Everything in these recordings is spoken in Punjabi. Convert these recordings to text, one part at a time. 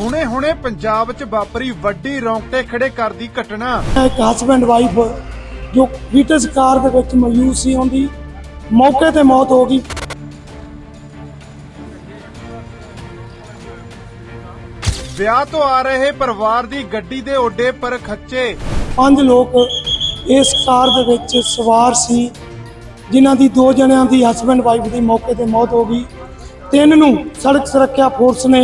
ਹੁਣੇ-ਹੁਣੇ ਪੰਜਾਬ 'ਚ ਵਾਪਰੀ ਵੱਡੀ ਰੌਂਗਟੇ ਖੜੇ ਕਰਦੀ ਘਟਨਾ। ਇੱਕ ਹਸਬੈਂਡ ਵਾਈਫ ਜੋ ਵੀਟਸ ਕਾਰ ਦੇ ਵਿੱਚ ਮੌਜੂਦ ਸੀ ਉਹਦੀ ਮੌਕੇ ਤੇ ਮੌਤ ਹੋ ਗਈ। ਵਿਆਹ ਤੋਂ ਆ ਰਹੇ ਪਰਿਵਾਰ ਦੀ ਗੱਡੀ ਦੇ ਓਡੇ ਪਰ ਖੱਚੇ। ਪੰਜ ਲੋਕ ਇਸ ਕਾਰ ਦੇ ਵਿੱਚ ਸਵਾਰ ਸੀ ਜਿਨ੍ਹਾਂ ਦੀ ਦੋ ਜਣਿਆਂ ਦੀ ਹਸਬੈਂਡ ਵਾਈਫ ਦੀ ਮੌਕੇ ਤੇ ਮੌਤ ਹੋ ਗਈ। ਤਿੰਨ ਨੂੰ ਸੜਕ ਸੁਰੱਖਿਆ ਫੋਰਸ ਨੇ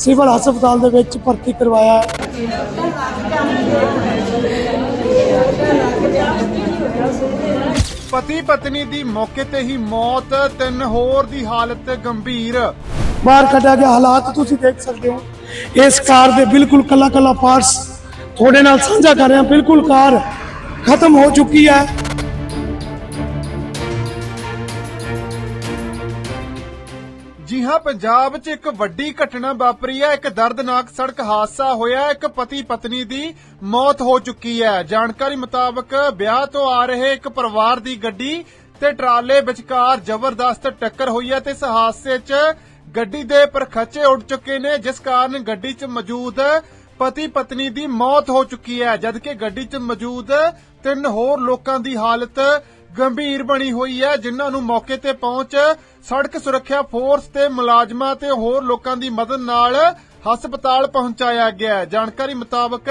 ਸਿਵਲ ਹਸਪਤਾਲ ਦੇ ਵਿੱਚ ਭਰਤੀ ਕਰਵਾਇਆ। ਪਤੀ ਪਤਨੀ ਦੀ ਮੌਕੇ ਤੇ ਹੀ ਮੌਤ ਤਿੰਨ ਹੋਰ ਦੀ ਹਾਲਤ ਗੰਭੀਰ। ਬਾਹਰ ਕੱਢਿਆ ਗਿਆ ਹਾਲਾਤ ਤੁਸੀਂ ਦੇਖ ਸਕਦੇ ਹੋ। ਇਸ ਕਾਰ ਦੇ ਬਿਲਕੁਲ ਕੱਲਾ ਕੱਲਾ ਪਾਰਟਸ ਤੁਹਾਡੇ ਨਾਲ ਸਾਂਝਾ ਕਰ ਰਿਹਾ ਬਿਲਕੁਲ ਕਾਰ ਖਤਮ ਹੋ ਚੁੱਕੀ ਹੈ। ਹਾਂ ਪੰਜਾਬ 'ਚ ਇੱਕ ਵੱਡੀ ਘਟਨਾ ਵਾਪਰੀ ਹੈ। ਇੱਕ ਦਰਦਨਾਕ ਸੜਕ ਹਾਦਸਾ ਹੋਇਆ। ਇੱਕ ਪਤੀ ਪਤਨੀ ਦੀ ਮੌਤ ਹੋ ਚੁੱਕੀ ਹੈ। ਜਾਣਕਾਰੀ ਮੁਤਾਬਕ ਵਿਆਹ ਤੋਂ ਆ ਰਹੇ ਇੱਕ ਪਰਿਵਾਰ ਦੀ ਗੱਡੀ ਤੇ ਟਰਾਲੇ ਵਿਚਕਾਰ ਜ਼ਬਰਦਸਤ ਟੱਕਰ ਹੋਈ ਹੈ ਤੇ ਇਸ ਹਾਦਸੇ 'ਚ ਗੱਡੀ ਦੇ ਪਰਖੱਚੇ ਉੱਡ ਚੁੱਕੇ ਨੇ, ਜਿਸ ਕਾਰਨ ਗੱਡੀ 'ਚ ਮੌਜੂਦ ਪਤੀ ਪਤਨੀ ਦੀ ਮੌਤ ਹੋ ਚੁੱਕੀ ਹੈ। ਜਦਕਿ ਗੱਡੀ 'ਚ ਮੌਜੂਦ ਤਿੰਨ ਹੋਰ ਲੋਕਾਂ ਦੀ ਹਾਲਤ ਗੰਭੀਰ ਬਣੀ ਹੋਈ ਹੈ ਜਿਨ੍ਹਾਂ ਨੂੰ ਮੌਕੇ ਤੇ ਪਹੁੰਚ ਸੜਕ ਸੁਰੱਖਿਆ ਫੋਰਸ ਤੇ ਮੁਲਾਜ਼ਮਾਂ ਤੇ ਹੋਰ ਲੋਕਾਂ ਦੀ ਮਦਦ ਨਾਲ ਹਸਪਤਾਲ ਪਹੁੰਚਾਇਆ ਗਿਆ ਜਾਣਕਾਰੀ ਮੁਤਾਬਕ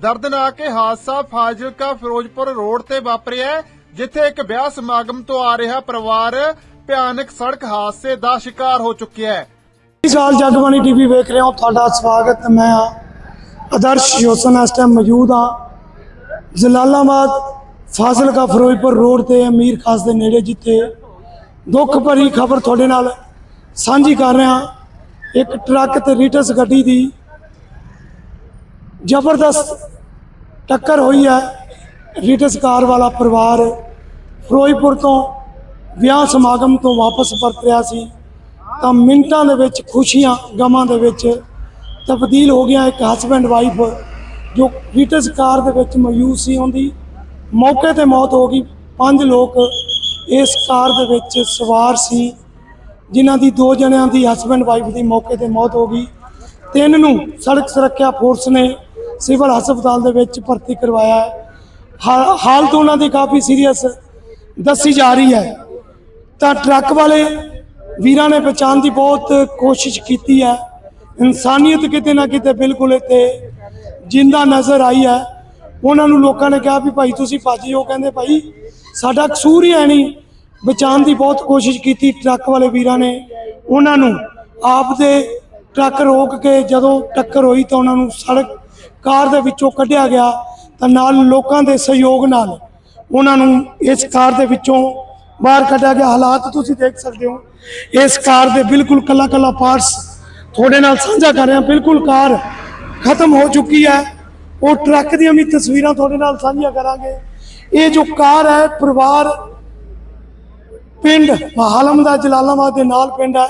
ਦਰਦਨਾਕ ਇਹ ਹਾਦਸਾ ਫਾਜ਼ਿਲਕਾ ਫਿਰੋਜ਼ਪੁਰ ਰੋਡ ਤੇ ਵਾਪਰਿਆ ਹੈ, ਜਿੱਥੇ ਇੱਕ ਵਿਆਹ ਸਮਾਗਮ ਤੋਂ ਆ ਰਿਹਾ ਪਰਿਵਾਰ ਭਿਆਨਕ ਸੜਕ ਹਾਦਸੇ ਦਾ ਸ਼ਿਕਾਰ ਹੋ ਚੁੱਕਿਆ ਹੈ। ਇਸ ਸਾਲ ਜਗਬਾਣੀ ਟੀਵੀ ਵੇਖ ਰਹੇ ਹੋ ਤੁਹਾਡਾ ਸਵਾਗਤ ਮੈਂ ਹਾਂ ਆਦਰਸ਼ ਯੋਸਨ ਇਸ ਟਾਈਮ ਮੌਜੂਦ ਆ ਜਲਾਲਾਬਾਦ ਫਾਜ਼ਿਲਕਾ ਫਿਰੋਜ਼ਪੁਰ ਰੋਡ ਤੇ ਅਮੀਰ ਖਾਸ ਦੇ ਨੇੜੇ ਜਿੱਥੇ ਦੁੱਖ ਭਰੀ ਖਬਰ ਤੁਹਾਡੇ ਨਾਲ ਸਾਂਝੀ ਕਰ ਰਿਹਾ, ਇੱਕ ਟਰੱਕ ਤੇ ਰੀਟਸ ਗੱਡੀ ਦੀ ਜ਼ਬਰਦਸਤ ਟੱਕਰ ਹੋਈ ਹੈ। ਰੀਟਸ ਕਾਰ ਵਾਲਾ ਪਰਿਵਾਰ ਫਿਰੋਜ਼ਪੁਰ ਤੋਂ ਵਿਆਹ ਸਮਾਗਮ ਤੋਂ ਵਾਪਸ ਪਰਤ ਰਿਹਾ ਸੀ। ਤਾਂ ਮਿੰਟਾਂ ਦੇ ਵਿੱਚ, ਖੁਸ਼ੀਆਂ ਗਮਾਂ ਦੇ ਵਿੱਚ ਤਬਦੀਲ ਹੋ ਗਿਆ ਇੱਕ ਹਸਬੈਂਡ ਵਾਈਫ ਜੋ ਰੀਟਸ ਕਾਰ ਦੇ ਵਿੱਚ ਮੌਜੂਦ ਸੀ। ਉਹਦੀ ਮੌਕੇ ਤੇ ਮੌਤ ਹੋ ਗਈ। ਪੰਜ ਲੋਕ ਇਸ ਕਾਰ ਦੇ ਵਿੱਚ ਸਵਾਰ ਸੀ, ਜਿਨ੍ਹਾਂ ਦੀ ਦੋ ਜਣਿਆਂ ਦੀ ਹਸਬੈਂਡ ਵਾਈਫ ਦੀ ਮੌਕੇ ਤੇ ਮੌਤ ਹੋ ਗਈ। ਤਿੰਨ ਨੂੰ ਸੜਕ ਸੁਰੱਖਿਆ ਫੋਰਸ ਨੇ ਸਿਵਲ ਹਸਪਤਾਲ ਦੇ ਵਿੱਚ ਭਰਤੀ ਕਰਵਾਇਆ ਹੈ। ਹਾਲਤ ਉਹਨਾਂ ਦੀ ਕਾਫੀ ਸੀਰੀਅਸ ਦੱਸੀ ਜਾ ਰਹੀ ਹੈ। ਤਾਂ ਟਰੱਕ ਵਾਲੇ ਵੀਰਾਂ ਨੇ ਬਚਾਉਣ ਦੀ ਬਹੁਤ ਕੋਸ਼ਿਸ਼ ਕੀਤੀ ਹੈ। ਇਨਸਾਨੀਅਤ ਕਿਤੇ ਨਾ ਕਿਤੇ ਬਿਲਕੁਲ ਇੱਥੇ ਜਿੰਦਾ ਨਜ਼ਰ ਆਈ ਹੈ। ਉਹਨਾਂ ਨੂੰ ਲੋਕਾਂ ਨੇ ਕਿਹਾ ਵੀ ਭਾਈ ਤੁਸੀਂ ਭੱਜ ਹੋ ਕਹਿੰਦੇ ਭਾਈ, ਸਾਡਾ ਕਸੂਰ ਹੀ ਹੈ ਨਹੀਂ। ਬਚਾਉਣ ਦੀ ਬਹੁਤ ਕੋਸ਼ਿਸ਼ ਕੀਤੀ ਟਰੱਕ ਵਾਲੇ ਵੀਰਾਂ ਨੇ। ਉਹਨਾਂ ਨੂੰ ਆਪ ਦੇ ਟਰੱਕ ਰੋਕ ਕੇ ਜਦੋਂ ਟੱਕਰ ਹੋਈ ਤਾਂ ਉਹਨਾਂ ਨੂੰ ਸੜਕ, ਕਾਰ ਦੇ ਵਿੱਚੋਂ ਕੱਢਿਆ ਗਿਆ ਤਾਂ ਨਾਲ ਲੋਕਾਂ ਦੇ ਸਹਿਯੋਗ ਨਾਲ ਉਹਨਾਂ ਨੂੰ ਇਸ ਕਾਰ ਦੇ ਵਿੱਚੋਂ ਬਾਹਰ ਕੱਢਿਆ ਗਿਆ। ਹਾਲਾਤ ਤੁਸੀਂ ਦੇਖ ਸਕਦੇ ਹੋ। ਇਸ ਕਾਰ ਦੇ ਬਿਲਕੁਲ ਕੱਲਾ ਕੱਲਾ ਪਾਰਟਸ ਤੁਹਾਡੇ ਨਾਲ ਸਾਂਝਾ ਕਰ ਰਿਹਾ। ਬਿਲਕੁਲ ਕਾਰ ਖਤਮ ਹੋ ਚੁੱਕੀ ਹੈ। ਉਹ ਟਰੱਕ ਦੀਆਂ ਵੀ ਤਸਵੀਰਾਂ ਤੁਹਾਡੇ ਨਾਲ ਸਾਂਝੀਆਂ ਕਰਾਂਗੇ। ਇਹ ਜੋ ਕਾਰ ਹੈ, ਪਰਿਵਾਰ ਪਿੰਡ ਮਹਾਲਮ ਦਾ ਜਲਾਲਾਬਾਦ ਦੇ ਨਾਲ ਪਿੰਡ ਹੈ।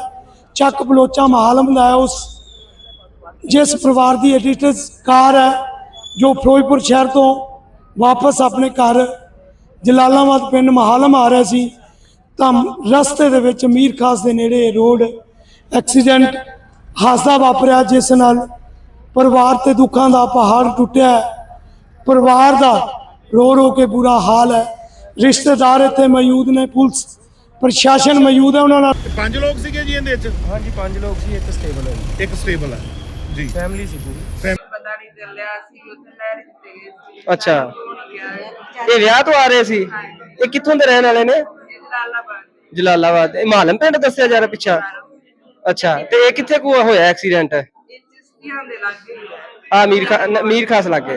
ਚੱਕ ਬਲੋਚਾ ਮਹਾਲਮ ਦਾ ਹੈ ਉਸ, ਜਿਸ ਪਰਿਵਾਰ ਦੀ ਐਡੀਟਰਸ ਕਾਰ ਹੈ, ਜੋ ਫਿਰੋਜ਼ਪੁਰ ਸ਼ਹਿਰ ਤੋਂ ਵਾਪਸ ਆਪਣੇ ਘਰ ਜਲਾਲਾਬਾਦ ਪਿੰਡ ਮਹਾਲਮ ਆ ਰਿਹਾ ਸੀ। ਤਾਂ ਰਸਤੇ ਦੇ ਵਿੱਚ ਮੀਰ ਖਾਸ ਦੇ ਨੇੜੇ ਰੋਡ ਐਕਸੀਡੈਂਟ ਹਾਦਸਾ ਵਾਪਰਿਆ, ਜਿਸ ਨਾਲ ਪਰਿਵਾਰ ਤੇ ਦੁੱਖਾਂ ਦਾ ਪਹਾੜ ਟੁੱਟਿਆ ਹੈ। ਪਰਿਵਾਰ ਦਾ ਰੋ ਰੋ ਕੇ ਬੁਰਾ ਹਾਲ ਹੈ। ਰਿਸ਼ਤੇਦਾਰ ਇੱਥੇ ਮੌਜੂਦ ਨੇ ਪੁਲਿਸ ਪ੍ਰਸ਼ਾਸਨ ਮੌਜੂਦ ਹੈ ਉਹਨਾਂ ਨਾਲ। ਪੰਜ ਲੋਕ ਸੀਗੇ ਜੀ ਇਹਦੇ ਵਿੱਚ? ਹਾਂਜੀ ਪੰਜ ਲੋਕ ਸੀ ਇੱਕ ਸਟੇਬਲ ਹੈ ਜੀ। ਇੱਕ ਸਟੇਬਲ ਹੈ। ਜੀ। ਫੈਮਿਲੀ ਸੀ ਪੂਰੀ। ਪਤਾ ਨਹੀਂ ਚੱਲਿਆ ਸੀ ਉੱਥੇ ਲਹਿਰ ਤੇ ਸੀ। ਅੱਛਾ। ਇਹ ਇਹ ਵਿਆਹ ਤੋਂ ਆ ਰਹੇ ਸੀ? ਇਹ ਕਿੱਥੋਂ ਦੇ ਰਹਿਣ ਵਾਲੇ ਨੇ? ਜਲਾਲਾਬਾਦ। ਜਲਾਲਾਬਾਦ। ਇਹ ਮਾਲਮ ਪਿੰਡ ਦੱਸਿਆ ਜਾ ਰਿਹਾ ਪਿੱਛਾ? ਅੱਛਾ ਤੇ ਇਹ ਕਿੱਥੇ ਕੋ ਹੋਇਆ ਐਕਸੀਡੈਂਟ ਦੇ ਲੱਗੇ ਆ ਮੀਰ ਖਾ ਨ- ਮੀਰ ਖਾਸ ਲੱਗੇ।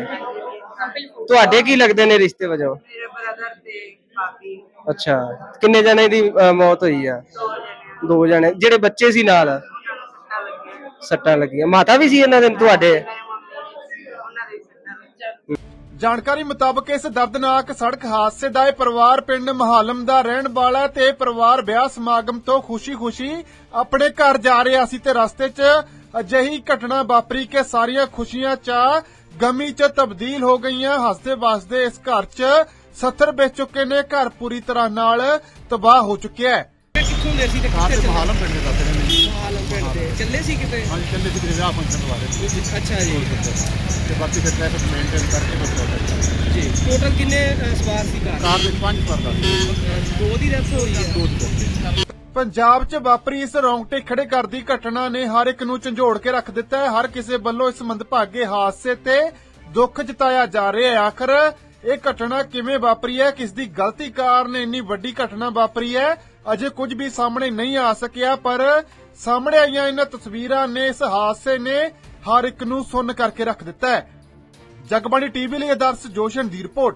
ਤੁਹਾਡੇ ਕੀ ਲੱਗਦੇ ਨੇ ਰਿਸ਼ਤੇ ਵਜੋਂ? ਮੇਰੇ ਬ੍ਰਦਰ ਤੇ ਭਾਬੀ। ਅੱਛਾ ਕਿੰਨੇ ਜਣੇ ਦੀ ਅ, ਮੌਤ ਹੋਈ ਆ? ਦੋ ਜਣੇ ਦੋ। ਜਣੇ ਜਿਹੜੇ ਬੱਚੇ ਸੀ ਨਾਲ? ਉਹਨਾਂ ਨੂੰ ਸੱਟਾਂ ਲੱਗੀਆਂ। ਸੱਟਾਂ ਲੱਗੀਆਂ। ਮਾਤਾ ਵੀ ਸੀ ਇਹਨਾਂ ਦੇ ਤੁਹਾਡੇ? ਮੇਰੇ ਮੰਮੀ ਉਹਨਾਂ ਦੇ ਸੱਟਾਂ ਲੱਗੀਆਂ। ਜਾਣਕਾਰੀ ਮੁਤਾਬਕ ਇਸ ਦਰਦਨਾਕ ਸੜਕ ਹਾਦਸੇ ਦਾ ਇਹ ਪਰਿਵਾਰ ਪਿੰਡ ਮਹਾਲਮ ਦਾ ਰਹਿਣ ਵਾਲਾ ਹੈ ਤੇ ਇਹ ਪਰਿਵਾਰ ਵਿਆਹ ਸਮਾਗਮ ਤੋਂ ਖੁਸ਼ੀ-ਖੁਸ਼ੀ ਆਪਣੇ ਘਰ ਜਾ ਰਿਹਾ ਸੀ ਤੇ ਰਸਤੇ 'ਚ ਅਜਿਹੀ ਘਟਨਾ ਵਾਪਰੀ ਕਿ ਸਾਰੀਆਂ ਖੁਸ਼ੀਆਂ 'ਚ ਗਮੀ 'ਚ ਤਬਦੀਲ ਹੋ ਗਈਆਂ। ਹੱਸਦੇ ਵਸਦੇ ਇਸ ਘਰ 'ਚ ਸੱਥਰ ਵਿੱਚ ਚੁੱਕੇ ਨੇ। ਘਰ ਪੂਰੀ ਤਰ੍ਹਾਂ ਨਾਲ ਤਬਾਹ ਹੋ ਚੁੱਕਿਆ ਹੈ। ਕਿੱਥੋਂ ਦੇ ਸੀ ਤੇ ਕਿੱਥੇ ਮਹਾਲਮ ਪਿੰਡ ਦੇ ਦੱਸਦੇ ਨੇ ਜੀ ਚੱਲੇ ਸੀ ਕਿਤੇ? ਹਾਂਜੀ ਚੱਲੇ ਸੀ ਕਿਤੇ ਵਿਆਹ ਫੰਕਸ਼ਨ ਵਾਲੇ ਅੱਛਾ ਜੀ। ਤੇ ਬਾਕੀ ਫਿਰ ਟ੍ਰੈਫਿਕ ਮੇਨਟੇਨ ਕਰਕੇ ਬਸ ਜੀ। ਟੋਟਲ ਕਿੰਨੇ ਸਵਾਰ ਸੀ ਕਾਰ ਕਾਰ ਦੇ ਪੰਜ ਪਰਦਾ ਦੋ ਦੀ ਡੈਥ ਹੋਈ ਹੈ। ਦੋ ਦੀ ਪੰਜਾਬ 'ਚ ਵਾਪਰੀ ਇਸ ਰੌਂਗਟੇ ਖੜੇ ਕਰਦੀ ਘਟਨਾ ਨੇ ਹਰ ਇੱਕ ਨੂੰ ਝੰਜੋੜ ਕੇ ਰੱਖ ਦਿੱਤਾ ਹੈ। ਹਰ ਕਿਸੇ ਵੱਲੋਂ ਇਸ ਮੰਦਭਾਗੇ ਹਾਦਸੇ ਤੇ ਦੁੱਖ ਜਤਾਇਆ ਜਾ ਰਿਹਾ ਹੈ। ਆਖਰ ਇਹ ਘਟਨਾ ਕਿਵੇਂ ਵਾਪਰੀ ਹੈ? ਕਿਸ ਦੀ ਗਲਤੀ ਕਾਰਨ ਇੰਨੀ ਵੱਡੀ ਘਟਨਾ ਵਾਪਰੀ ਹੈ? ਅਜੇ ਕੁਝ ਵੀ ਸਾਹਮਣੇ ਨਹੀਂ ਆ ਸਕਿਆ, ਪਰ ਸਾਹਮਣੇ ਆਈਆਂ ਇਹਨਾਂ ਤਸਵੀਰਾਂ ਨੇ ਇਸ ਹਾਦਸੇ ਨੇ ਹਰ ਇੱਕ ਨੂੰ ਸੁੰਨ ਕਰਕੇ ਰੱਖ ਦਿੱਤਾ ਹੈ। ਜਗਬਾਣੀ ਟੀਵੀ ਲਈ ਆਦਰਸ਼ ਜੋਸ਼ਨ ਦੀ ਰਿਪੋਰਟ।